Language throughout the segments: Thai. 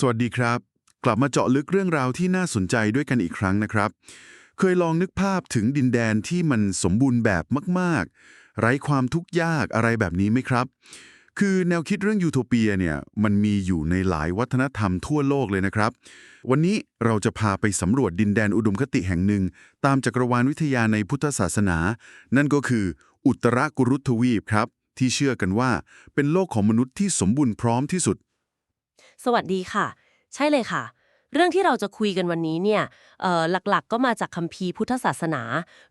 สวัสดีครับ กลับมาเจาะลึกเรื่องราวที่น่าสนใจด้วยกันอีกครั้งนะครับ เคยลองนึกภาพถึงดินแดนที่มันสมบูรณ์แบบมาก ๆ ไร้ความทุกข์ยากอะไรแบบนี้ไหมครับ คือแนวคิดเรื่องยูโทเปียเนี่ยมันมีอยู่ในหลายวัฒนธรรมทั่วโลกเลยนะครับ วันนี้เราจะพาไปสำรวจดินแดนอุดมคติแห่งหนึ่ง ตามจักรวาลวิทยาในพุทธศาสนา นั่นก็คือ อุตรกุรุทวีปครับที่เชื่อกันว่าเป็นโลกของมนุษย์ที่สมบูรณ์พร้อมที่สุด สวัสดีค่ะ ใช่เลยค่ะ เรื่องที่เราจะคุยกันวันนี้เนี่ยหลักๆ ก็มาจากคัมภีร์พุทธศาสนา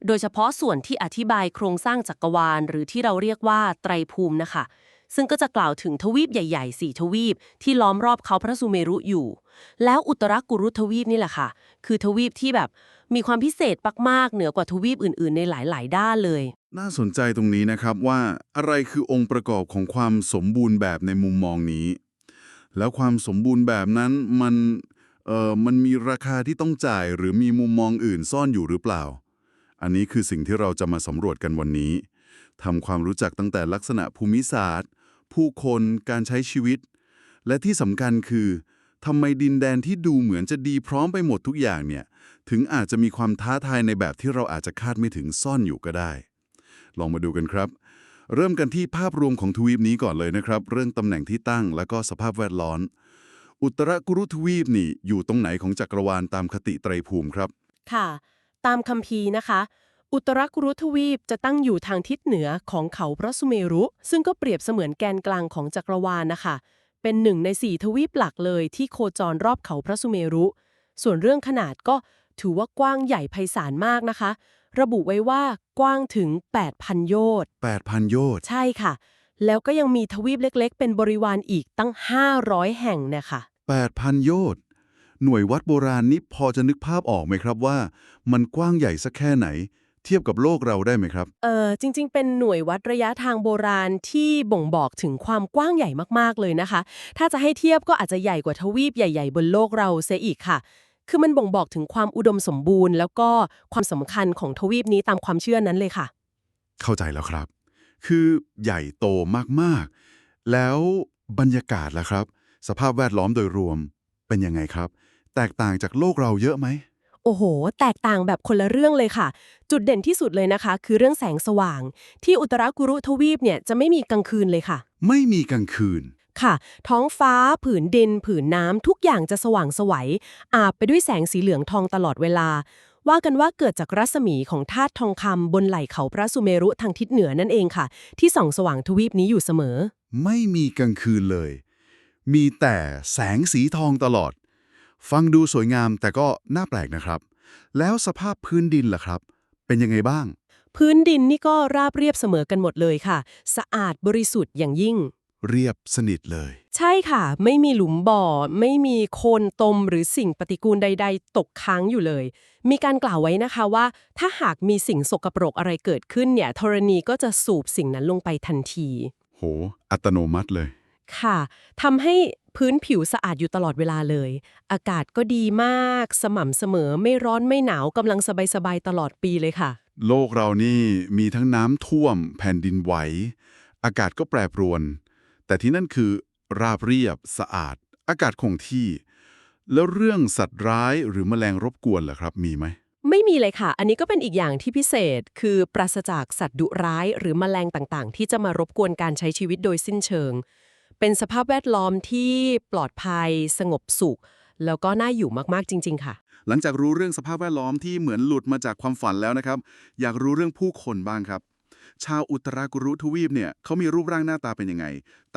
โดยเฉพาะส่วนที่อธิบายโครงสร้างจักรวาล หรือที่เราเรียกว่าไตรภูมินะคะ ซึ่งก็จะกล่าวถึงทวีปใหญ่ๆสี่ทวีป ที่ล้อมรอบเขาพระสุเมรุอยู่ แล้วอุตรกุรุทวีปนี่แหละค่ะ คือทวีปที่แบบมีความพิเศษมากๆเหนือกว่าทวีปอื่น ๆ ในหลายๆ ด้านเลย น่าสนใจตรงนี้นะครับว่าอะไรคือองค์ประกอบของความสมบูรณ์แบบในมุมมองนี้ แล้วความสมบูรณ์แบบนั้นมันเอ่อมันมีราคาที่ต้องจ่ายหรือมีมุมมองอื่นซ่อนอยู่หรือเปล่า อันนี้คือสิ่งที่เราจะมาสำรวจกันวันนี้ทำความรู้จักตั้งแต่ลักษณะภูมิศาสตร์ ผู้คนการใช้ชีวิต และที่สำคัญคือทำไมดินแดนที่ดูเหมือนจะดีพร้อมไปหมดทุกอย่างเนี่ย ถึงอาจจะมีความท้าทายในแบบที่เราอาจจะคาดไม่ถึงซ่อนอยู่ก็ได้ ลองมาดูกันครับ เริ่มกันที่ภาพรวมของทวีปนี้ก่อนเลยนะครับ เรื่องตำแหน่งที่ตั้งและก็สภาพแวดล้อมอุตรกุรุทวีปนี่อยู่ตรงไหนของจักรวาลตามคติไตรภูมิครับ ค่ะ ตามคัมภีร์นะคะ อุตรกุรุทวีปจะตั้งอยู่ทางทิศเหนือของเขาพระสุเมรุ ซึ่งก็เปรียบเสมือนแกนกลางของจักรวาลนะคะ เป็นหนึ่งในสี่ทวีปหลักเลยที่โคจรรอบเขาพระสุเมรุ ส่วนเรื่องขนาดก็ถือว่ากว้างใหญ่ไพศาลมากนะคะ ระบุไว้ว่ากว้างถึง 8,000 โยชน์ 8,000 โยชน์ ใช่ค่ะ แล้วก็ยังมีทวีปเล็กๆ เป็นบริวารอีกตั้ง 500 แห่งเนี่ยค่ะ8,000 โยชน์ หน่วยวัดโบราณนี้พอจะนึกภาพออกไหมครับว่า มันกว้างใหญ่สักแค่ไหน เทียบกับโลกเราได้ไหมครับ เออจริง ๆ เป็นหน่วยวัดระยะทางโบราณที่บ่งบอกถึงความกว้างใหญ่มากๆเลยนะคะ ถ้าจะให้เทียบก็อาจจะใหญ่กว่าทวีปใหญ่ ๆ บนโลกเราเสียอีกค่ะ คือมันบ่งบอกถึงความอุดมสมบูรณ์ แล้วก็ความสำคัญของทวีปนี้ตามความเชื่อนั้นเลยค่ะ เข้าใจแล้วครับ คือใหญ่โตมากๆ แล้วบรรยากาศล่ะครับ สภาพแวดล้อมโดยรวมเป็นยังไงครับ แตกต่างจากโลกเราเยอะไหมโอ้โห แตกต่างแบบคนละเรื่องเลยค่ะ จุดเด่นที่สุดเลยนะคะ คือเรื่องแสงสว่าง ที่อุตรากุรุทวีปเนี่ยจะไม่มีกลางคืนเลยค่ะ ไม่มีกลางคืน ค่ะ ท้องฟ้า ผืนดิน ผืนน้ำทุกอย่างจะสว่างไสวัยอาบไปด้วยแสงสีเหลืองทองตลอดเวลา ว่ากันว่าเกิดจากรัศมีของธาตุทองคำบนไหล่เขาพระสุเมรุทางทิศเหนือนั่นเองค่ะ ที่ส่องสว่างทวีปนี้อยู่เสมอ ไม่มีกลางคืนเลย มีแต่แสงสีทองตลอด ฟังดูสวยงามแต่ก็น่าแปลกนะครับ แล้วสภาพพื้นดินล่ะครับ เป็นยังไงบ้าง พื้นดินนี่ก็ราบเรียบเสมอกันหมดเลยค่ะ สะอาดบริสุทธิ์อย่างยิ่ง เรียบสนิทเลย ใช่ค่ะ ไม่มีหลุมบ่อ ไม่มีโคลนตมหรือสิ่งปฏิกูลใด ๆ ตกค้างอยู่เลย มีการกล่าวไว้นะคะว่า ถ้าหากมีสิ่งสกปรกอะไรเกิดขึ้นเนี่ยธรณีก็จะสูบสิ่งนั้นลงไปทันที โห อัตโนมัติเลย ค่ะทำให้พื้นผิวสะอาดอยู่ตลอดเวลาเลย อากาศก็ดีมาก สม่ำเสมอไม่ร้อนไม่หนาวกำลังสบายๆตลอดปีเลยค่ะ โลกเรานี่มีทั้งน้ำท่วม แผ่นดินไหว อากาศก็แปรปรวน แต่ที่นั่นคือราบเรียบสะอาด อากาศคงที่ แล้วเรื่องสัตว์ร้ายหรือแมลงรบกวนล่ะครับมีไหม ไม่มีเลยค่ะ อันนี้ก็เป็นอีกอย่างที่พิเศษ คือปราศจากสัตว์ดุร้ายหรือแมลงต่างๆ ที่จะมารบกวนการใช้ชีวิตโดยสิ้นเชิง เป็นสภาพแวดล้อมที่ปลอดภัย สงบสุข แล้วก็น่าอยู่มากๆจริง ๆ ค่ะ หลังจากรู้เรื่องสภาพแวดล้อมที่เหมือนหลุดมาจากความฝันแล้วนะครับ อยากรู้เรื่องผู้คนบ้างครับ ชาวอุตรากุรุทวีปเนี่ยเขามีรูปร่างหน้าตาเป็นยังไง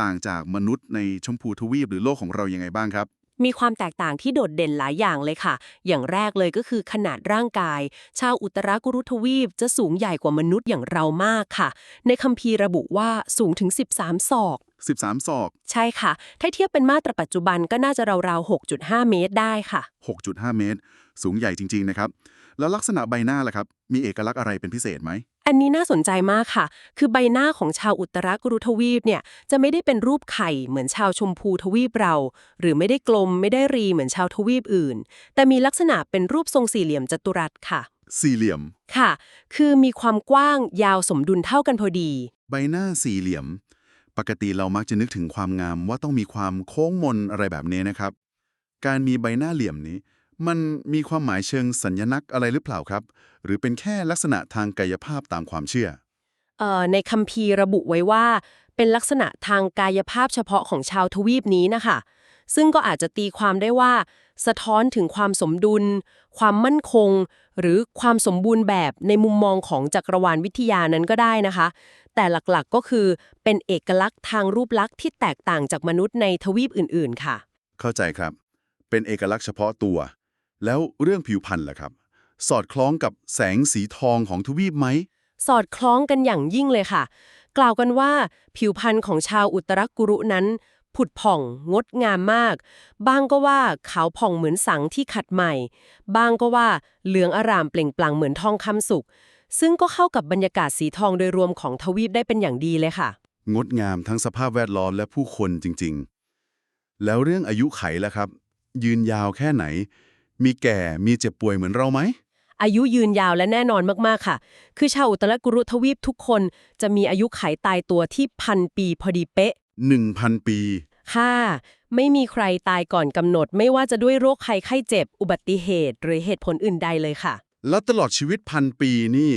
ต่างจากมนุษย์ในชมพูทวีปหรือโลกของเรายังไงบ้างครับ มีความแตกต่างที่โดดเด่นหลายอย่างเลยค่ะ อย่างแรกเลยก็คือขนาดร่างกาย ชาวอุตรากุรุทวีปจะสูงใหญ่กว่ามนุษย์อย่างเรามากค่ะ ในคัมภีร์ระบุว่าสูงถึง 13 ศอก13 ศอก ใช่ค่ะ ถ้าเทียบเป็นมาตรปัจจุบันก็น่าจะราวๆ 6.5 เมตรได้ค่ะ 6.5 เมตร สูงใหญ่จริง ๆ นะครับ แล้วลักษณะใบหน้าล่ะครับ มีเอกลักษณ์อะไรเป็นพิเศษไหม อันนี้น่าสนใจมากค่ะ คือใบหน้าของชาวอุตรากุรุทวีปเนี่ยจะไม่ได้เป็นรูปไข่เหมือนชาวชมพูทวีปเรา หรือไม่ได้กลมไม่ได้รีเหมือนชาวทวีปอื่น แต่มีลักษณะเป็นรูปทรงสี่เหลี่ยมจัตุรัสค่ะ สี่เหลี่ยม ค่ะ คือมีความกว้างยาวสมดุลเท่ากันพอดี ใบหน้าสี่เหลี่ยม ปกติเรามักจะนึกถึงความงามว่าต้องมีความโค้งมนอะไรแบบนี้นะครับ การมีใบหน้าเหลี่ยมนี้ มันมีความหมายเชิงสัญลักษณ์อะไรหรือเปล่าครับ หรือเป็นแค่ลักษณะทางกายภาพตามความเชื่อ เอ่อในคัมภีร์ระบุไว้ว่า เป็นลักษณะทางกายภาพเฉพาะของชาวทวีปนี้นะคะ ซึ่งก็อาจจะตีความได้ว่า สะท้อนถึงความสมดุล ความมั่นคง หรือความสมบูรณ์แบบในมุมมองของจักรวาลวิทยานั้นก็ได้นะคะ แต่หลักๆก็คือเป็นเอกลักษณ์ทางรูปลักษณ์ที่แตกต่างจากมนุษย์ในทวีปอื่นๆ ค่ะ เข้าใจครับ เป็นเอกลักษณ์เฉพาะตัว แล้วเรื่องผิวพรรณล่ะครับ สอดคล้องกับแสงสีทองของทวีปไหม สอดคล้องกันอย่างยิ่งเลยค่ะ กล่าวกันว่าผิวพรรณของชาวอุตรกุรุนั้น ผุดผ่องงดงามมาก บางก็ว่าขาวผ่องเหมือนสังที่ขัดใหม่ บางก็ว่าเหลืองอารามเปล่งปลั่งเหมือนทองคำสุก ซึ่งก็เข้ากับบรรยากาศสีทองโดยรวมของทวีปได้เป็นอย่างดีเลยค่ะ งดงามทั้งสภาพแวดล้อมและผู้คนจริง ๆ แล้วเรื่องอายุไขล่ะครับ ยืนยาวแค่ไหน มีแก่ มีเจ็บป่วยเหมือนเราไหม อายุยืนยาวและแน่นอนมากๆค่ะ คือชาวอุตรกุรุทวีปทุกคนจะมีอายุไขตายตัวที่พันปีพอดีเป๊ะ 1,000 ปี ค่ะ ไม่มีใครตายก่อนกำหนด ไม่ว่าจะด้วยโรคภัยไข้เจ็บ อุบัติเหตุ หรือเหตุผลอื่นใดเลยค่ะ แล้วตลอดชีวิตพันปีนี่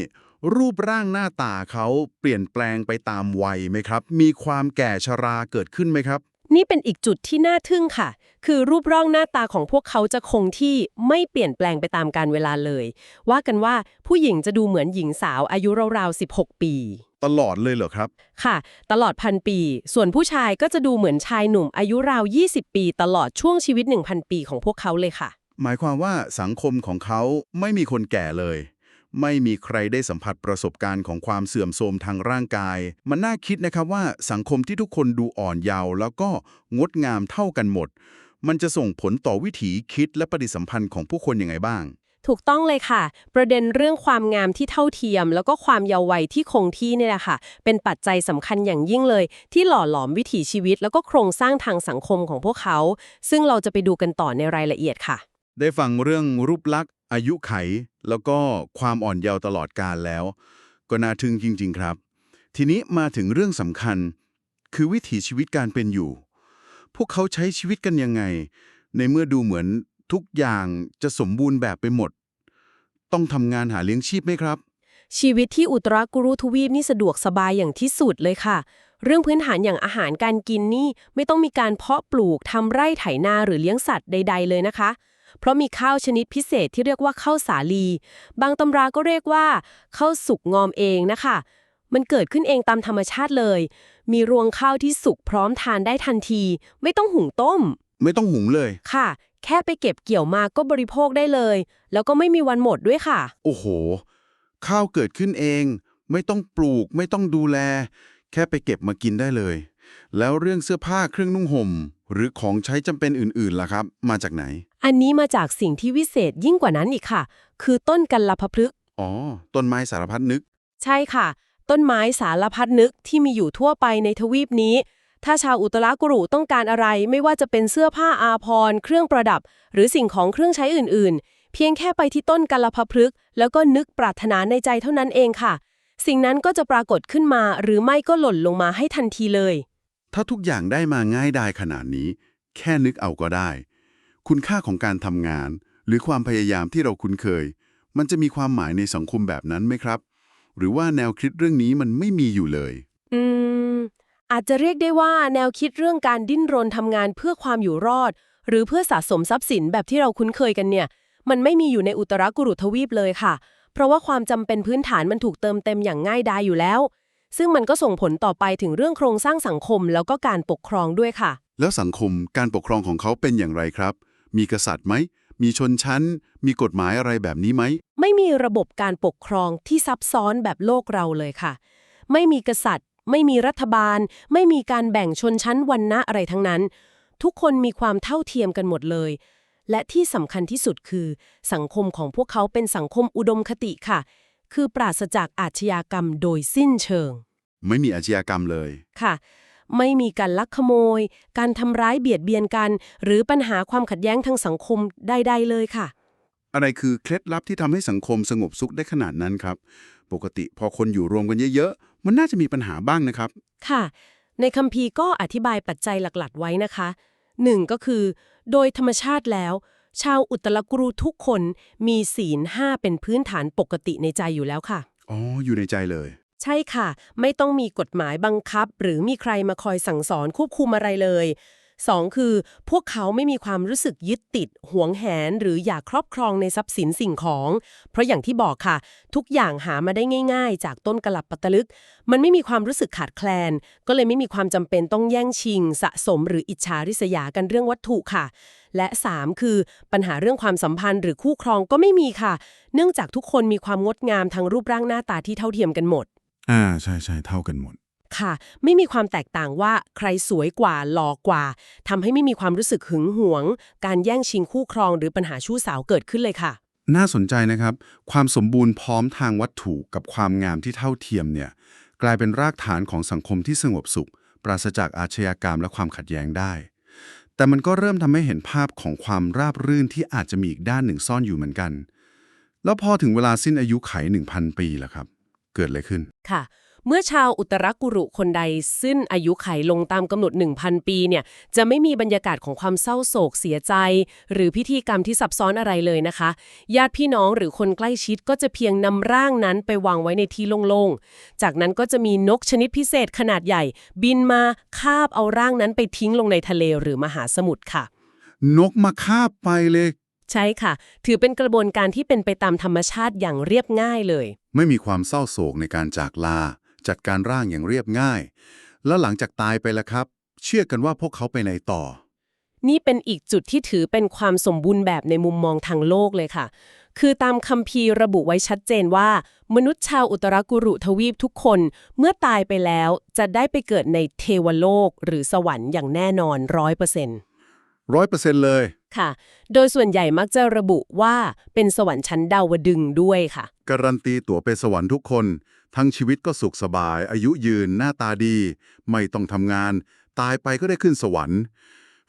รูปร่างหน้าตาเขาเปลี่ยนแปลงไปตามวัยไหมครับ มีความแก่ชราเกิดขึ้นไหมครับ นี่เป็นอีกจุดที่น่าทึ่งค่ะ คือรูปร่างหน้าตาของพวกเขาจะคงที่ไม่เปลี่ยนแปลงไปตามกาลเวลาเลย ว่ากันว่าผู้หญิงจะดูเหมือนหญิงสาวอายุราวๆ 16 ปี ตลอดเลยเหรอครับ ค่ะ ตลอดพันปี ส่วนผู้ชายก็จะดูเหมือนชายหนุ่มอายุราว 20 ปี ตลอดช่วงชีวิต 1,000 ปีของพวกเขาเลยค่ะ หมายความว่าสังคมของเขาไม่มีคนแก่เลย ไม่มีใครได้สัมผัสประสบการณ์ของความเสื่อมโทรมทางร่างกาย มันน่าคิดนะครับว่าสังคมที่ทุกคนดูอ่อนเยาว์แล้วก็งดงามเท่ากันหมด มันจะส่งผลต่อวิถีคิดและปฏิสัมพันธ์ของผู้คนยังไงบ้าง ถูกต้องเลยค่ะ ประเด็นเรื่องความงามที่เท่าเทียม แล้วก็ความเยาว์วัยที่คงที่เนี่ยแหละค่ะ เป็นปัจจัยสำคัญอย่างยิ่งเลย ที่หล่อหลอมวิถีชีวิต แล้วก็โครงสร้างทางสังคมของพวกเขา ซึ่งเราจะไปดูกันต่อในรายละเอียดค่ะได้ฟังเรื่องรูปลักษณ์ อายุไขแล้วก็ความอ่อนเยาว์ตลอดกาลแล้ว ก็น่าทึ่งจริง ๆ ครับ ทีนี้มาถึงเรื่องสำคัญ คือวิถีชีวิตการเป็นอยู่ พวกเขาใช้ชีวิตกันยังไง ในเมื่อดูเหมือนทุกอย่างจะสมบูรณ์แบบไปหมด ต้องทำงานหาเลี้ยงชีพไหมครับ ชีวิตที่อุตรากุรุทวีปนี่สะดวกสบายอย่างที่สุดเลยค่ะ เรื่องพื้นฐานอย่างอาหารการกินนี่ไม่ต้องมีการเพาะปลูกทำไร่ไถนาหรือเลี้ยงสัตว์ใด ๆ เลยนะคะ เพราะมีข้าวชนิดพิเศษที่เรียกว่าข้าวสาลี บางตำราก็เรียกว่าข้าวสุกงอมเองนะคะ มันเกิดขึ้นเองตามธรรมชาติเลย มีรวงข้าวที่สุกพร้อมทานได้ทันที ไม่ต้องหุงต้ม ไม่ต้องหุงเลย ค่ะ แค่ไปเก็บเกี่ยวมาก็บริโภคได้เลย แล้วก็ไม่มีวันหมดด้วยค่ะ โอ้โห ข้าวเกิดขึ้นเอง ไม่ต้องปลูก ไม่ต้องดูแล แค่ไปเก็บมากินได้เลย แล้วเรื่องเสื้อผ้าเครื่องนุ่งห่ม หรือของใช้จำเป็นอื่นๆล่ะครับ มาจากไหน อันนี้มาจากสิ่งที่วิเศษยิ่งกว่านั้นอีกค่ะ คือต้นกัลปพฤกษ์อ๋อ ต้นไม้สารพัดนึก ใช่ค่ะ ต้นไม้สารพัดนึกที่มีอยู่ทั่วไปในทวีปนี้ ถ้าชาวอุตรากุรุต้องการอะไรไม่ว่าจะเป็นเสื้อผ้าอาภรณ์เครื่องประดับ หรือสิ่งของเครื่องใช้อื่น ๆ เพียงแค่ไปที่ต้นกัลปพฤกษ์แล้วก็นึกปรารถนาในใจเท่านั้นเองค่ะ สิ่งนั้นก็จะปรากฏขึ้นมา หรือไม่ก็หล่นลงมาให้ทันทีเลย ถ้าทุกอย่างได้มาง่ายดายขนาดนี้ แค่นึกเอาก็ได้ คุณค่าของการทำงาน หรือความพยายามที่เราคุ้นเคย มันจะมีความหมายในสังคมแบบนั้นไหมครับ หรือว่าแนวคิดเรื่องนี้มันไม่มีอยู่เลย อืม อาจจะเรียกได้ว่าแนวคิดเรื่องการดิ้นรนทำงานเพื่อความอยู่รอด หรือเพื่อสะสมทรัพย์สินแบบที่เราคุ้นเคยกันเนี่ย มันไม่มีอยู่ในอุตรากุรุทวีปเลยค่ะ เพราะว่าความจำเป็นพื้นฐานมันถูกเติมเต็มอย่างง่ายดายอยู่แล้ว ซึ่งมันก็ส่งผลต่อไปถึงเรื่องโครงสร้างสังคมแล้วก็การปกครองด้วยค่ะ แล้วสังคมการปกครองของเขาเป็นอย่างไรครับ มีกษัตริย์ไหม มีชนชั้น มีกฎหมายอะไรแบบนี้ไหม ไม่มีระบบการปกครองที่ซับซ้อนแบบโลกเราเลยค่ะ ไม่มีกษัตริย์ ไม่มีรัฐบาล ไม่มีการแบ่งชนชั้นวรรณะอะไรทั้งนั้น ทุกคนมีความเท่าเทียมกันหมดเลย และที่สำคัญที่สุดคือ สังคมของพวกเขาเป็นสังคมอุดมคติค่ะ คือปราศจากอาชญากรรมโดยสิ้นเชิง ไม่มีอาชญากรรมเลย ค่ะ ไม่มีการลักขโมย การทำร้ายเบียดเบียนกัน หรือปัญหาความขัดแย้งทางสังคมใดๆเลยค่ะ อะไรคือเคล็ดลับที่ทำให้สังคมสงบสุขได้ขนาดนั้นครับ ปกติพอคนอยู่รวมกันเยอะๆ มันน่าจะมีปัญหาบ้างนะครับ ค่ะ ในคัมภีร์ก็อธิบายปัจจัยหลักๆ ไว้นะคะหนึ่งก็คือ โดยธรรมชาติแล้ว ชาวอุตรกุรุทุกคนมีศีลห้าเป็นพื้นฐานปกติในใจอยู่แล้วค่ะ อ๋อ อยู่ในใจเลย ใช่ค่ะ ไม่ต้องมีกฎหมายบังคับ หรือมีใครมาคอยสั่งสอนควบคุมอะไรเลยสองคือพวกเขาไม่มีความรู้สึกยึดติดหวงแหน หรืออยากครอบครองในทรัพย์สินสิ่งของ เพราะอย่างที่บอกค่ะ ทุกอย่างหามาได้ง่าย ๆ จากต้นกระหลับปัตตลึก มันไม่มีความรู้สึกขาดแคลน ก็เลยไม่มีความจำเป็นต้องแย่งชิง สะสมหรืออิจฉาริษยากันเรื่องวัตถุค่ะ และ 3 คือปัญหาเรื่องความสัมพันธ์หรือคู่ครองก็ไม่มีค่ะ เนื่องจากทุกคนมีความงดงามทางรูปร่างหน้าตาที่เท่าเทียมกันหมด อ่าใช่ใช่เท่ากันหมด ค่ะ ไม่มีความแตกต่างว่าใครสวยกว่าหล่อกว่าทำให้ไม่มีความรู้สึกหึงหวง การแย่งชิงคู่ครองหรือปัญหาชู้สาวเกิดขึ้นเลยค่ะ น่าสนใจนะครับ ความสมบูรณ์พร้อมทางวัตถุกับความงามที่เท่าเทียมเนี่ย กลายเป็นรากฐานของสังคมที่สงบสุข ปราศจากอาชญากรรมและความขัดแย้งได้ แต่มันก็เริ่มทำให้เห็นภาพของความราบรื่นที่อาจจะมีอีกด้านหนึ่งซ่อนอยู่เหมือนกัน แล้วพอถึงเวลาสิ้นอายุไข 1,000 ปีล่ะครับ เกิดอะไรขึ้น ค่ะ เมื่อชาวอุตรกุรุคนใดสิ้นอายุไขลงตามกำหนด 1,000 ปีเนี่ยจะไม่มีบรรยากาศของความเศร้าโศกเสียใจ หรือพิธีกรรมที่ซับซ้อนอะไรเลยนะคะ ญาติพี่น้องหรือคนใกล้ชิดก็จะเพียงนำร่างนั้นไปวางไว้ในที่โล่งๆ จากนั้นก็จะมีนกชนิดพิเศษขนาดใหญ่ บินมาคาบเอาร่างนั้นไปทิ้งลงในทะเลหรือมหาสมุทรค่ะ นกมาคาบไปเลยใช่ค่ะ ถือเป็นกระบวนการที่เป็นไปตามธรรมชาติอย่างเรียบง่ายเลย ไม่มีความเศร้าโศกในการจากลา จัดการร่างอย่างเรียบง่าย แล้วหลังจากตายไปแล้วครับ เชื่อกันว่าพวกเขาไปไหนต่อ นี่เป็นอีกจุดที่ถือเป็นความสมบูรณ์แบบในมุมมองทางโลกเลยค่ะ คือตามคัมภีร์ระบุไว้ชัดเจนว่า มนุษย์ชาวอุตรกุรุทวีปทุกคน เมื่อตายไปแล้วจะได้ไปเกิดในเทวโลกหรือสวรรค์อย่างแน่นอนร้อยเปอร์เซ็นต์ ร้อยเปอร์เซ็นต์เลย ค่ะ โดยส่วนใหญ่มักจะระบุว่าเป็นสวรรค์ชั้นดาวดึงส์ด้วยค่ะ การันตีตั๋วไปสวรรค์ทุกคน ทั้งชีวิตก็สุขสบาย อายุยืน หน้าตาดี ไม่ต้องทำงาน ตายไปก็ได้ขึ้นสวรรค์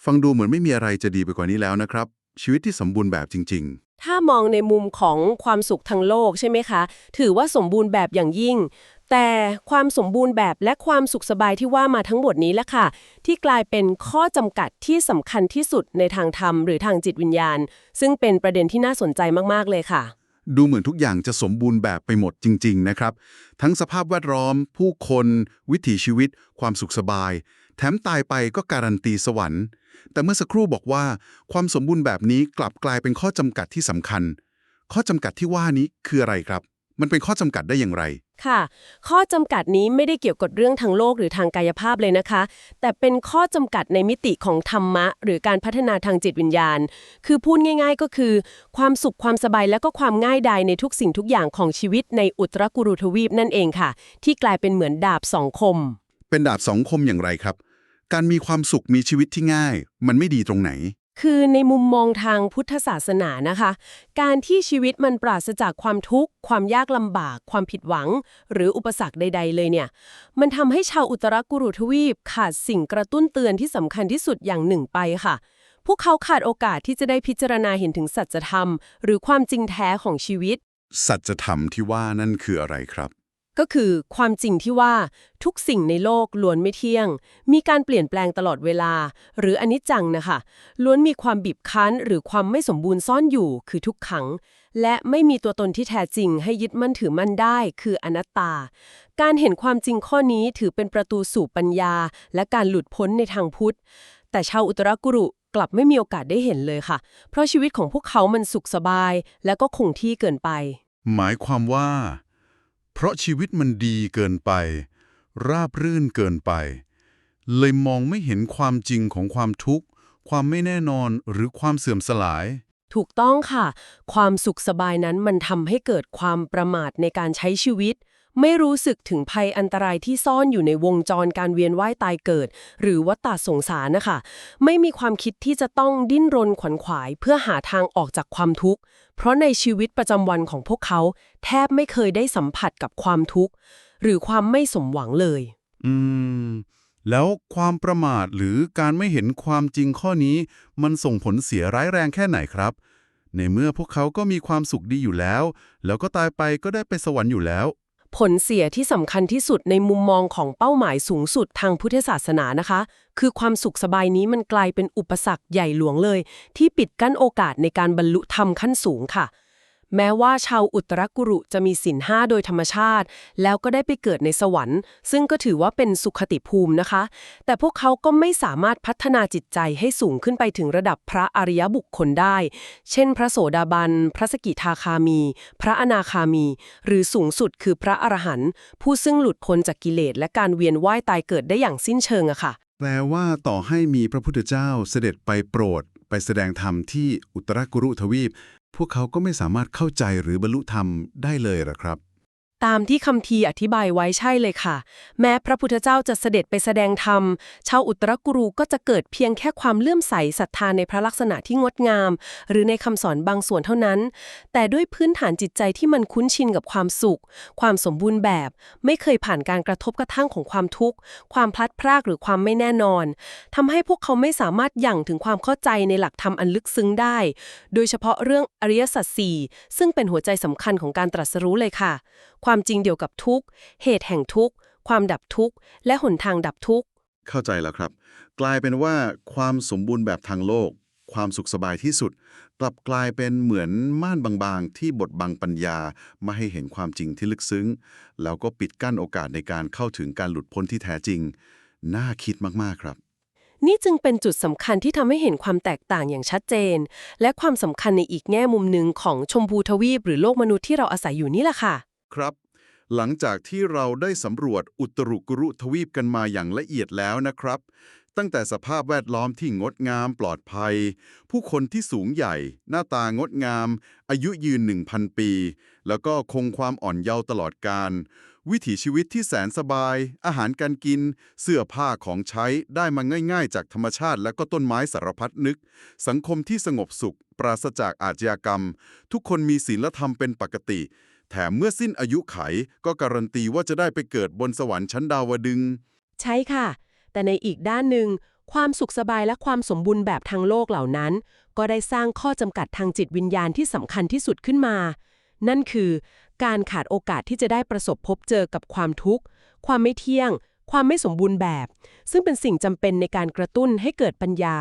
ฟังดูเหมือนไม่มีอะไรจะดีไปกว่านี้แล้วนะครับ ชีวิตที่สมบูรณ์แบบจริงถ้ามองในมุมของความสุขทางโลกใช่ไหมคะ ถือว่าสมบูรณ์แบบอย่างยิ่ง แต่ความสมบูรณ์แบบและความสุขสบายที่ว่ามาทั้งหมดนี้แหละค่ะ ที่กลายเป็นข้อจำกัดที่สำคัญที่สุดในทางธรรมหรือทางจิตวิญญาณ ซึ่งเป็นประเด็นที่น่าสนใจมากๆเลยค่ะดูเหมือนทุกอย่างจะสมบูรณ์แบบไปหมดจริง ๆ นะครับ ทั้งสภาพแวดล้อม ผู้คน วิถีชีวิต ความสุขสบาย แถมตายไปก็การันตีสวรรค์ แต่เมื่อสักครู่บอกว่า ความสมบูรณ์แบบนี้กลับกลายเป็นข้อจำกัดที่สำคัญ ข้อจำกัดที่ว่านี้คืออะไรครับ มันเป็นข้อจำกัดได้อย่างไร ค่ะ ข้อจำกัดนี้ไม่ได้เกี่ยวกับเรื่องทางโลกหรือทางกายภาพเลยนะคะ แต่เป็นข้อจำกัดในมิติของธรรมะ หรือการพัฒนาทางจิตวิญญาณ คือพูดง่าย ๆ ก็คือ ความสุขความสบายและก็ความง่ายดายในทุกสิ่งทุกอย่างของชีวิตในอุตรกุรุทวีปนั่นเองค่ะ ที่กลายเป็นเหมือนดาบสองคม เป็นดาบสองคมอย่างไรครับ การมีความสุขมีชีวิตที่ง่าย มันไม่ดีตรงไหน คือในมุมมองทางพุทธศาสนานะคะ การที่ชีวิตมันปราศจากความทุกข์ ความยากลำบาก ความผิดหวัง หรืออุปสรรคใด ๆ เลยเนี่ย มันทำให้ชาวอุตรกุรุทวีปขาดสิ่งกระตุ้นเตือนที่สำคัญที่สุดอย่างหนึ่งไปค่ะ พวกเขาขาดโอกาสที่จะได้พิจารณาเห็นถึงสัจธรรม หรือความจริงแท้ของชีวิต สัจธรรมที่ว่านั่นคืออะไรครับ ก็คือความจริงที่ว่าทุกสิ่งในโลกล้วนไม่เที่ยง มีการเปลี่ยนแปลงตลอดเวลา หรืออนิจจังนะคะล้วนมีความบีบคั้น หรือความไม่สมบูรณ์ซ่อนอยู่ คือทุกขัง และไม่มีตัวตนที่แท้จริง ให้ยึดมั่นถือมั่นได้ คืออนัตตา การเห็นความจริงข้อนี้ถือเป็นประตูสู่ปัญญา และการหลุดพ้นในทางพุทธ แต่ชาวอุตรกุรุกลับไม่มีโอกาสได้เห็นเลยค่ะ เพราะชีวิตของพวกเขามันสุขสบาย และก็คงที่เกินไป หมายความว่า เพราะชีวิตมันดีเกินไป ราบรื่นเกินไป เลยมองไม่เห็นความจริงของความทุกข์ ความไม่แน่นอนหรือความเสื่อมสลาย ถูกต้องค่ะ ความสุขสบายนั้นมันทำให้เกิดความประมาทในการใช้ชีวิต ไม่รู้สึกถึงภัยอันตรายที่ซ่อนอยู่ในวงจรการเวียนว่ายตายเกิด หรือวัฏฏะสงสารนะคะ ไม่มีความคิดที่จะต้องดิ้นรนขวนขวาย เพื่อหาทางออกจากความทุกข์ เพราะในชีวิตประจำวันของพวกเขา แทบไม่เคยได้สัมผัสกับความทุกข์ หรือความไม่สมหวังเลย อืม แล้วความประมาทหรือการไม่เห็นความจริงข้อนี้ มันส่งผลเสียร้ายแรงแค่ไหนครับในเมื่อพวกเขาก็มีความสุขดีอยู่แล้ว แล้วก็ตายไปก็ได้ไปสวรรค์อยู่แล้ว ผลเสียที่สำคัญที่สุดในมุมมองของเป้าหมายสูงสุดทางพุทธศาสนานะคะ คือความสุขสบายนี้มันกลายเป็นอุปสรรคใหญ่หลวงเลย ที่ปิดกั้นโอกาสในการบรรลุธรรมขั้นสูงค่ะ แม้ว่าชาวอุตรกุรุจะมีศีลห้าโดยธรรมชาติ แล้วก็ได้ไปเกิดในสวรรค์ ซึ่งก็ถือว่าเป็นสุขติภูมินะคะ แต่พวกเขาก็ไม่สามารถพัฒนาจิตใจให้สูงขึ้นไปถึงระดับพระอริยบุคคลได้ เช่น พระโสดาบัน พระสกิทาคามี พระอนาคามี หรือสูงสุดคือพระอรหันต์ผู้ซึ่งหลุดพ้นจากกิเลสและการเวียนว่ายตายเกิดได้อย่างสิ้นเชิงอะค่ะ แปลว่าต่อให้มีพระพุทธเจ้าเสด็จไปโปรด ไปแสดงธรรมที่อุตรกุรุทวีป พวกเขาก็ไม่สามารถเข้าใจหรือบรรลุธรรมได้เลยหรอครับ ตามที่คำทีอธิบายไว้ใช่เลยค่ะ แม้พระพุทธเจ้าจะเสด็จไปแสดงธรรม ชาวอุตรกุรุก็จะเกิดเพียงแค่ความเลื่อมใสศรัทธาในพระลักษณะที่งดงาม หรือในคำสอนบางส่วนเท่านั้น แต่ด้วยพื้นฐานจิตใจที่มันคุ้นชินกับความสุข ความสมบูรณ์แบบ ไม่เคยผ่านการกระทบกระทั่งของความทุกข์ ความพลัดพรากหรือความไม่แน่นอนทำให้พวกเขาไม่สามารถยั่งถึงความเข้าใจในหลักธรรมอันลึกซึ้งได้ โดยเฉพาะเรื่องอริยสัจสี่ซึ่งเป็นหัวใจสำคัญของการตรัสรู้เลยค่ะ ความจริงเดียวกับทุกข์เหตุแห่งทุกข์ความดับทุกข์และหนทางดับทุกข์เข้าใจแล้วครับ กลายเป็นว่าความสมบูรณ์แบบทางโลก ความสุขสบายที่สุด กลับกลายเป็นเหมือนม่านบางๆ ที่บดบังปัญญาไม่ให้เห็นความจริงที่ลึกซึ้ง แล้วก็ปิดกั้นโอกาสในการเข้าถึงการหลุดพ้นที่แท้จริง น่าคิดมากๆครับนี่จึงเป็นจุดสำคัญที่ทำให้เห็นความแตกต่างอย่างชัดเจน และความสำคัญในอีกแง่มุมหนึ่งของชมพูทวีปหรือโลกมนุษย์ที่เราอาศัยอยู่นี่แหละค่ะ ครับ หลังจากที่เราได้สำรวจอุตรุกุรุทวีปกันมาอย่างละเอียดแล้วนะครับ ตั้งแต่สภาพแวดล้อมที่งดงามปลอดภัย ผู้คนที่สูงใหญ่ หน้าตางดงาม อายุยืน 1,000 ปี แล้วก็คงความอ่อนเยาว์ตลอดการ วิถีชีวิตที่แสนสบาย อาหารการกิน เสื้อผ้าของใช้ได้มาง่าย ๆ จากธรรมชาติและก็ต้นไม้สารพัดนึก สังคมที่สงบสุข ปราศจากอาชญากรรม ทุกคนมีศีลธรรมเป็นปกติ แถมเมื่อสิ้นอายุไขก็การันตีว่าจะได้ไปเกิดบนสวรรค์ชั้นดาวดึง ใช่ค่ะ แต่ในอีกด้านหนึ่ง ความสุขสบายและความสมบูรณ์แบบทางโลกเหล่านั้น ก็ได้สร้างข้อจำกัดทางจิตวิญญาณที่สำคัญที่สุดขึ้นมา นั่นคือ การขาดโอกาสที่จะได้ประสบพบเจอกับความทุกข์ ความไม่เที่ยง ความไม่สมบูรณ์แบบ ซึ่งเป็นสิ่งจำเป็นในการกระตุ้นให้เกิดปัญญา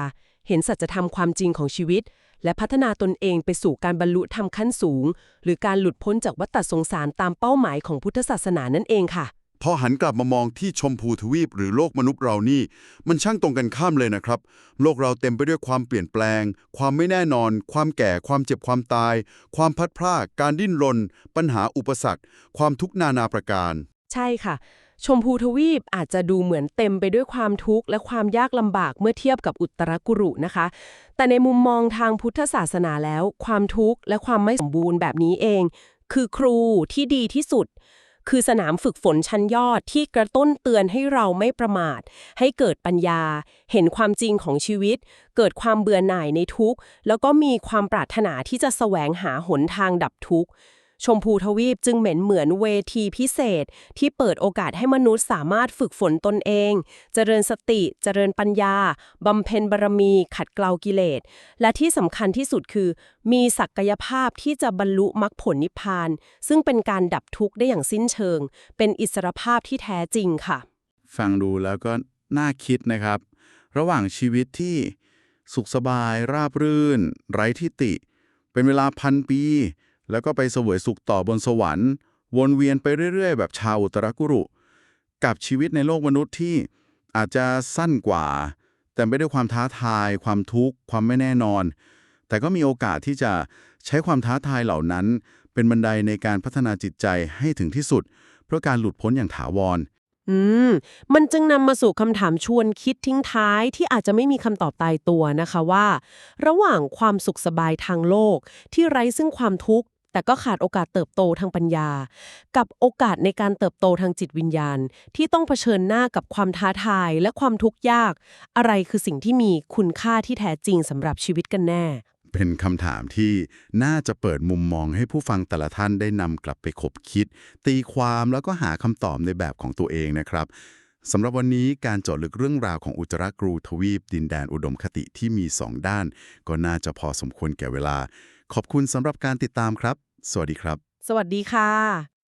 เห็นสัจธรรมความจริงของชีวิต และพัฒนาตนเองไปสู่การบรรลุธรรมขั้นสูง หรือการหลุดพ้นจากวัฏสงสารตามเป้าหมายของพุทธศาสนานั่นเองค่ะ พอหันกลับมามองที่ชมพูทวีปหรือโลกมนุษย์เรานี่ มันช่างตรงกันข้ามเลยนะครับ โลกเราเต็มไปด้วยความเปลี่ยนแปลง ความไม่แน่นอน ความแก่ ความเจ็บความตาย ความพัดพรากการดิ้นรน ปัญหาอุปสรรค ความทุกข์นานาประการ ใช่ค่ะ ชมพูทวีปอาจจะดูเหมือนเต็มไปด้วยความทุกข์และความยากลำบากเมื่อเทียบกับอุตรกุรุนะคะ แต่ในมุมมองทางพุทธศาสนาแล้ว ความทุกข์และความไม่สมบูรณ์แบบนี้เอง คือครูที่ดีที่สุด คือสนามฝึกฝนชั้นยอดที่กระตุ้นเตือนให้เราไม่ประมาท ให้เกิดปัญญา เห็นความจริงของชีวิต เกิดความเบื่อหน่ายในทุกข์ แล้วก็มีความปรารถนาที่จะแสวงหาหนทางดับทุกข์ ชมพูทวีปจึงเหม็นเหมือนเวทีพิเศษ ที่เปิดโอกาสให้มนุษย์สามารถฝึกฝนตนเอง เจริญสติ เจริญปัญญา บำเพ็ญบารมี ขัดเกลากิเลส และที่สำคัญที่สุดคือ มีศักยภาพที่จะบรรลุมรรคผลนิพพาน ซึ่งเป็นการดับทุกข์ได้อย่างสิ้นเชิง เป็นอิสรภาพที่แท้จริงค่ะ ฟังดูแล้วก็น่าคิดนะครับ ระหว่างชีวิตที่สุขสบายราบรื่น ไร้ทิฏฐิเป็นเวลาพันปี แล้วก็ไปเสวยสุขต่อบนสวรรค์ วนเวียนไปเรื่อย ๆ แบบชาวอุตรกุรุ กับชีวิตในโลกมนุษย์ที่อาจจะสั้นกว่า แต่ไม่ได้ความท้าทาย ความทุกข์ ความไม่แน่นอน แต่ก็มีโอกาสที่จะใช้ความท้าทายเหล่านั้น เป็นบันไดในการพัฒนาจิตใจให้ถึงที่สุด เพื่อการหลุดพ้นอย่างถาวรอืม มันจึงนำมาสู่คำถามชวนคิดทิ้งท้ายที่อาจจะไม่มีคำตอบตายตัวนะคะว่า ระหว่างความสุขสบายทางโลกที่ไร้ซึ่งความทุกข์ แต่ก็ขาดโอกาสเติบโตทางปัญญา กับโอกาสในการเติบโตทางจิตวิญญาณ ที่ต้องเผชิญหน้ากับความท้าทายและความทุกข์ยาก อะไรคือสิ่งที่มีคุณค่าที่แท้จริงสำหรับชีวิตกันแน่ เป็นคำถามที่น่าจะเปิดมุมมองให้ผู้ฟังแต่ละท่านได้นำกลับไปคบคิด ตีความแล้วก็หาคำตอบในแบบของตัวเองนะครับสำหรับวันนี้การเจาะลึกเรื่องราวของอุจจาระกรูทวีป ดินแดนอุดมคติที่มี 2 ด้าน ก็น่าจะพอสมควรแก่เวลา ขอบคุณสำหรับการติดตามครับ สวัสดีครับ สวัสดีค่ะ